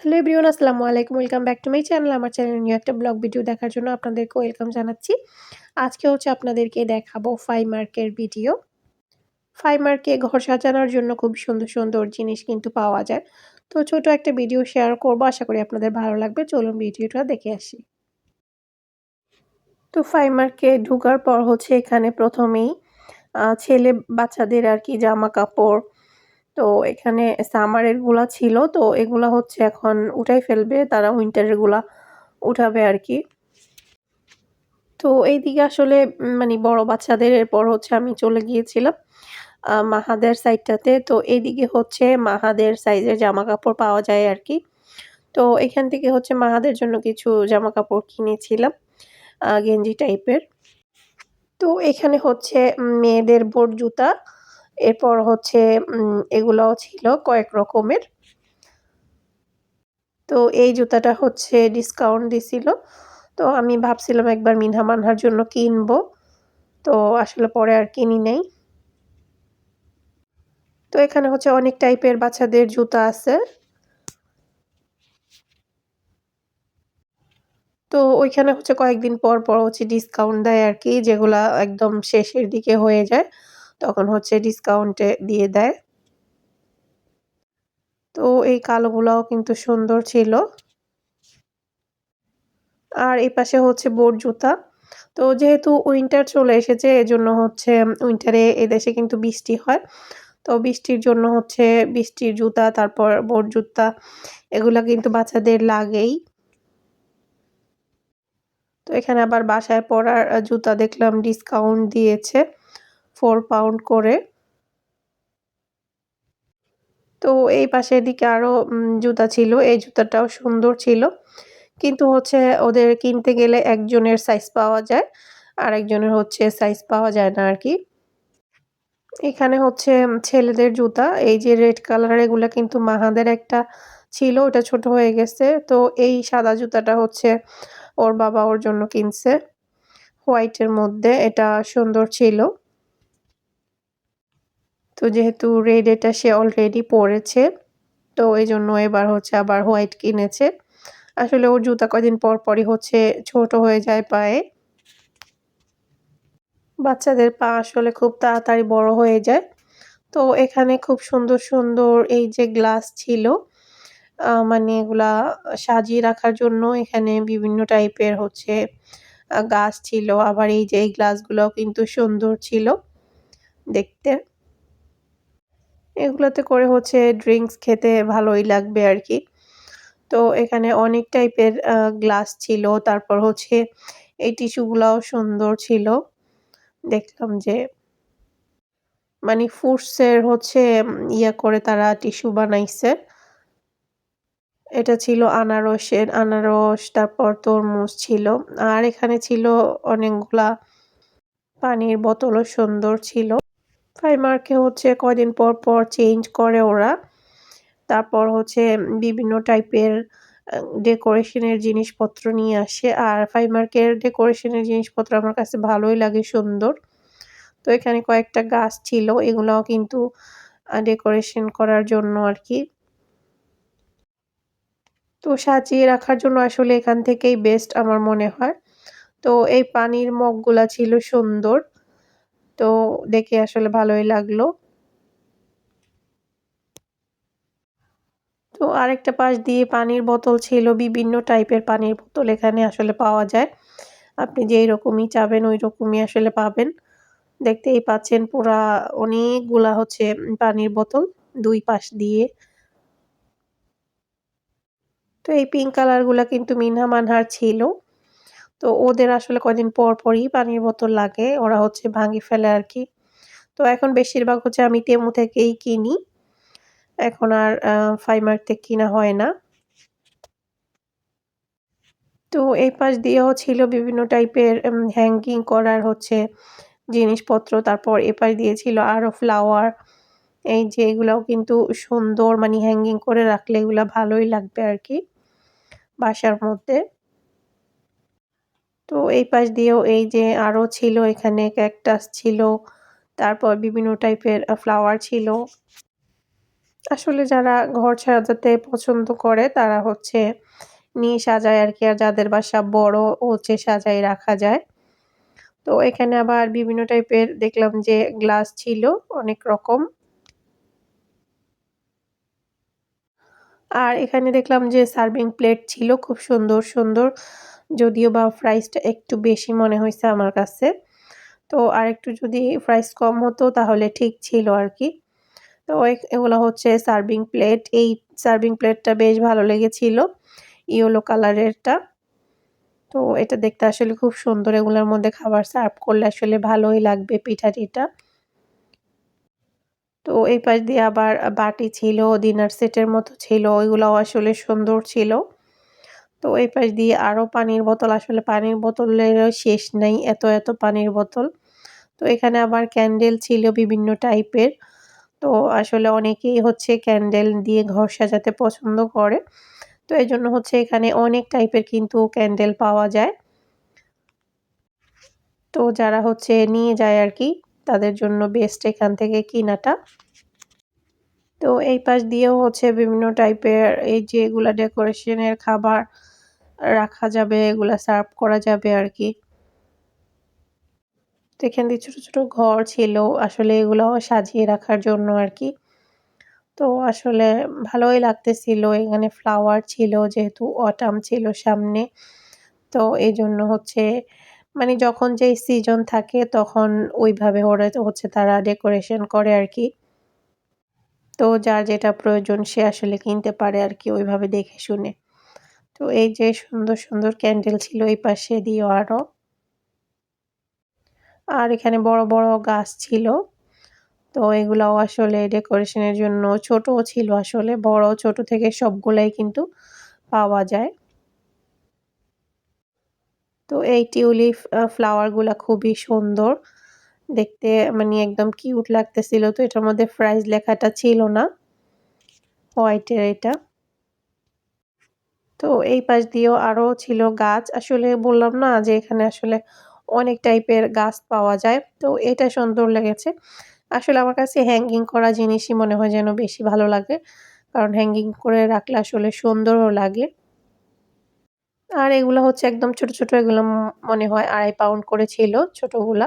Hello everyone, আসসালামু আলাইকুম। Welcome back to my channel. আমার চ্যানেলে নিউ একটা ব্লগ ভিডিও দেখার জন্য আপনাদেরকে ওয়েলকাম জানাচ্ছি। আজকে হচ্ছে আপনাদেরকে দেখাবো ফাইমার্কের ভিডিও ফাইমার্কে ঘর সাজানোর জন্য খুব সুন্দর সুন্দর জিনিস কিন্তু পাওয়া যায়। তো ছোট একটা ভিডিও শেয়ার করব। আশা করি আপনাদের ভালো লাগবে। চলুন ভিডিওটা দেখে আসি। তো ফাইমার্কে ঢুকার পর হচ্ছে এখানে প্রথমেই ছেলে বাচ্চাদের আর কি জামা কাপড় তো এখানে সামারেরগুলা ছিল, তো এগুলা হচ্ছে এখন উঠাই ফেলবে, তারা উইন্টারেরগুলা উঠাবে আর কি তো এইদিকে আসলে মানে বড় বাচ্চাদের এরপর হচ্ছে আমি চলে গিয়েছিলাম মাহাদের সাইডটাতে তো এইদিকে হচ্ছে মাহাদের সাইজের জামা কাপড় পাওয়া যায় আর কি তো এখান থেকে হচ্ছে মাহাদের জন্য কিছু জামা কাপড় কিনেছিলাম গেঞ্জি টাইপের তো এখানে হচ্ছে মেয়েদের বোট জুতা এরপর হচ্ছে এগুলাও ছিল কয়েক রকমের। তো এই জুতাটা হচ্ছে ডিসকাউন্ট দিছিল। তো আমি ভাবছিলাম একবার মিনহা মানহার জন্য কিনবো। তো আসলে পরে আর কিনি নেই। তো এখানে হচ্ছে অনেক টাইপের বাচ্চাদের জুতা আছে। তো ওইখানে হচ্ছে কয়েকদিন পর পর হচ্ছে ডিসকাউন্ট দেয় আর কি, যেগুলা একদম শেষের দিকে হয়ে যায়। তখন হচ্ছে ডিসকাউন্টে দিয়ে দেয়। তো এই কালোগুলাও কিন্তু সুন্দর ছিল। আর এই পাশে হচ্ছে বোট জুতা। তো যেহেতু উইন্টার চলে এসেছে, এজন্য হচ্ছে উইন্টারে এদেশে কিন্তু বৃষ্টি হয়। তো বৃষ্টির জন্য হচ্ছে বৃষ্টির জুতা, তারপর বোট জুতা, এগুলা কিন্তু বাচ্চাদের লাগেই। তো এখানে আবার বাসায় পরার জুতা দেখলাম ডিসকাউন্ট দিয়েছে। ফোর পাউন্ড করে। তো এই পাশের দিকে আরও জুতা ছিল। এই জুতাটাও সুন্দর ছিল। কিন্তু হচ্ছে ওদের কিনতে গেলে একজনের সাইজ পাওয়া যায় আর একজনের হচ্ছে সাইজ পাওয়া যায় না আর কি এখানে হচ্ছে ছেলেদের জুতা। এই যে রেড কালার এগুলো কিন্তু মাহাদের একটা ছিল, ওটা ছোট হয়ে গেছে। তো এই সাদা জুতাটা হচ্ছে ওর বাবা ওর জন্য কিনছে। হোয়াইটের মধ্যে এটা সুন্দর ছিল। তো যেহেতু রেড এটা সে অলরেডি পরেছে, তো এই জন্য এবার হচ্ছে আবার হোয়াইট কিনেছে। আসলে ওর জুতা কদিন পর পরই হচ্ছে ছোট হয়ে যায় পায়ে। বাচ্চাদের পা আসলে খুব তাড়াতাড়ি বড় হয়ে যায়। তো এখানে খুব সুন্দর সুন্দর এই যে গ্লাস ছিল মানে এগুলা সাজিয়ে রাখার জন্য এখানে বিভিন্ন টাইপের হচ্ছে গাছ ছিল। আবার এই যে এই গ্লাসগুলোও কিন্তু সুন্দর ছিল দেখতে। এগুলোতে করে হচ্ছে ড্রিঙ্কস খেতে ভালোই লাগবে আর কি তো এখানে অনেক টাইপের গ্লাস ছিল, তারপর হচ্ছে এই টিস্যুগুলাও সুন্দর ছিল। দেখলাম যে মানে ফুডসের হচ্ছে ইয়া করে তারা টিস্যু বানাইছে। এটা ছিল আনারসের, আনারস, তারপর তরমুজ ছিল। আর এখানে ছিল অনেকগুলা পানির বোতলও সুন্দর ছিল। ফাইমার্কে হচ্ছে কয়দিন পর পর চেঞ্জ করে ওরা। তারপর হচ্ছে বিভিন্ন টাইপের ডেকোরেশনের জিনিসপত্র নিয়ে আসে। আর ফাইমার্কের ডেকোরেশনের জিনিসপত্র আমার কাছে ভালোই লাগে, সুন্দর। তো এখানে কয়েকটা গাছ ছিল, এগুলোও কিন্তু ডেকোরেশন করার জন্য আর কি তো সাজিয়ে রাখার জন্য আসলে এখান থেকেই বেস্ট আমার মনে হয়। তো এই পানির মগগুলা ছিল সুন্দর। তো দেখে আসলে ভালোই লাগল। তো আরেকটা পাশ দিয়ে পানির বোতল ছিল, বিভিন্ন টাইপের পানির বোতল এখানে আসলে পাওয়া যায়। আপনি যেই রকমই চাবেন, ওই রকমই আসলে পাবেন। দেখতেই পাচ্ছেন পুরা অনেকগুলা হচ্ছে পানির বোতল দুই পাশ দিয়ে। তো এই পিঙ্ক কালারগুলা কিন্তু মিনহা মানহার ছিল। তো ওদের আসলে কদিন পর পরই পানির বোতল লাগে, ওরা হচ্ছে ভাঙি ফেলে আর কি তো এখন বেশিরভাগ হচ্ছে আমি টেমু থেকেই কিনি। এখন আর ফাইমার থেকে কিনা হয় না। তো এই পাশ দিয়েও ছিল বিভিন্ন টাইপের হ্যাঙ্গিং করার হচ্ছে জিনিসপত্র, তারপর এপাশ দিয়েছিল আরও ফ্লাওয়ার এই যে এগুলাও কিন্তু সুন্দর মানে হ্যাঙ্গিং করে রাখলে এগুলো ভালোই লাগবে আর কি বাসার মধ্যে। তো এই পাশ দিয়েও এই যে আরও ছিল, এখানে ক্যাকটাস ছিল, তারপর বিভিন্ন টাইপের ফ্লাওয়ার ছিল। আসলে যারা ঘর সাজাতে পছন্দ করে, তারা হচ্ছে নিয়ে সাজায় আর কি আর যাদের বাসা বড়, হচ্ছে সাজায়, রাখা যায়। তো এখানে আবার বিভিন্ন টাইপের দেখলাম যে গ্লাস ছিল, অনেক রকম। আর এখানে দেখলাম যে সার্ভিং প্লেট ছিল, খুব সুন্দর সুন্দর। যদিও বা প্রাইসটা একটু বেশি মনে হয়েছে আমার কাছে। তো আর একটু যদি প্রাইস কম হতো তাহলে ঠিক ছিল আর কি তো এগুলো হচ্ছে সার্ভিং প্লেট এই সার্ভিং প্লেটটা বেশ ভালো লেগেছিল ইয়েলো কালারেরটা তো এটা দেখতে আসলে খুব সুন্দর, এগুলোর মধ্যে খাবার সার্ভ করলে আসলে ভালোই লাগবে পিঠাটিটা। তো এই পাশ দিয়ে আবার বাটি ছিল ডিনার সেটের মতো ছিল, ওইগুলোও আসলে সুন্দর ছিল। তো এই পাশ দিয়ে আরও পানির বোতল, আসলে পানির বোতলের শেষ নেই এত এত পানির বোতল। তো এখানে আবার ক্যান্ডেল ছিল বিভিন্ন টাইপের। তো আসলে অনেকেই হচ্ছে ক্যান্ডেল দিয়ে ঘর সাজাতে পছন্দ করে। তো এই জন্য হচ্ছে এখানে অনেক টাইপের কিন্তু ক্যান্ডেল পাওয়া যায়। তো যারা হচ্ছে নিয়ে যায় আর কি, তাদের জন্য বেস্ট এখান থেকে কিনাটা। তো এই পাশ দিয়েও হচ্ছে বিভিন্ন টাইপের, এই যে এগুলা ডেকোরেশনের খাবার রাখা যাবে, এগুলো সার্ভ করা যাবে আর কি এখান দিয়ে ছোটো ছোটো ঘর ছিল, আসলে এগুলো সাজিয়ে রাখার জন্য আর কি তো আসলে ভালোই লাগতেছিল, এখানে ফ্লাওয়ার ছিল, যেহেতু অটাম ছিল সামনে। তো এই জন্য হচ্ছে মানে যখন যেই সিজন থাকে, তখন ওইভাবে ওরা হচ্ছে তারা ডেকোরেশন করে আর কি তো যার যেটা প্রয়োজন, সে আসলে কিনতে পারে আর কি ওইভাবে দেখে শুনে। তো এই যে সুন্দর সুন্দর ক্যান্ডেল ছিল এই পাশে দিয়ে আরও আর এখানে বড় বড় গাছ ছিল। তো এগুলাও আসলে ডেকোরেশনের জন্য ছোটও ছিল আসলে বড় ছোট থেকে সবগুলাই কিন্তু পাওয়া যায়। তো এই টিউলিপ ফ্লাওয়ারগুলো খুবই সুন্দর। দেখতে মানে একদম কিউট লাগতেছিল, তো এটার মধ্যে প্রাইস লেখাটা ছিল না। হোয়াইটের এটা। তো এই পাশ দিয়েও আরও ছিল গাছ। আসলে বললাম না যে এখানে আসলে অনেক টাইপের গাছ পাওয়া যায়। তো এটা সুন্দর লেগেছে। আসলে আমার কাছে হ্যাঙ্গিং করা জিনিসই মনে হয় যেন বেশি ভালো লাগে। কারণ হ্যাঙ্গিং করে রাখলে আসলে সুন্দরও লাগে। আর এগুলো হচ্ছে একদম ছোট ছোট, এগুলো মনে হয় আড়াই পাউন্ড করে ছিল ছোটোগুলা।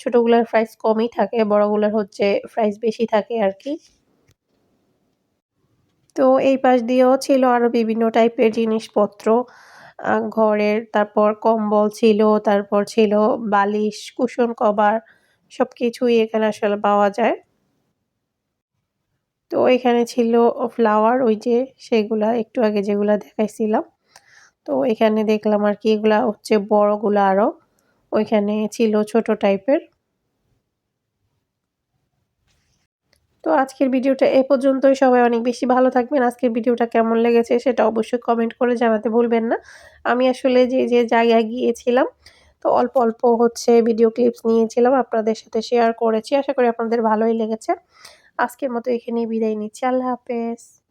ছোটোগুলার প্রাইস কমই থাকে, বড়গুলার হচ্ছে প্রাইস বেশি থাকে আর কি। তো এই পাশ দিয়েও ছিল আরও বিভিন্ন টাইপের জিনিসপত্র ঘরের, তারপর কম্বল ছিল, তারপর ছিল বালিশ, কুশন কভার সব কিছুই এখানে আসলে পাওয়া যায়। তো এখানে ছিল ফ্লাওয়ার, ওই যে সেগুলা, একটু আগে যেগুলা দেখাইছিলাম। তো এখানে দেখলাম আর কি, এগুলা হচ্ছে বড়গুলো আরও ওইখানে ছিল ছোট টাইপের। তো আজকের ভিডিওটা এ পর্যন্তই। সবাই অনেক বেশি ভালো থাকবেন। আজকের ভিডিওটা কেমন লেগেছে সেটা অবশ্যই কমেন্ট করে জানাতে ভুলবেন না। আমি আসলে যে যে জায়গায় গিয়েছিলাম, তো অল্প অল্প হচ্ছে ভিডিও ক্লিপস নিয়েছিলাম, আপনাদের সাথে শেয়ার করেছি। আশা করি আপনাদের ভালোই লেগেছে। আজকের মতো এখানেই বিদায় নিচ্ছি। আল্লাহ হাফেজ।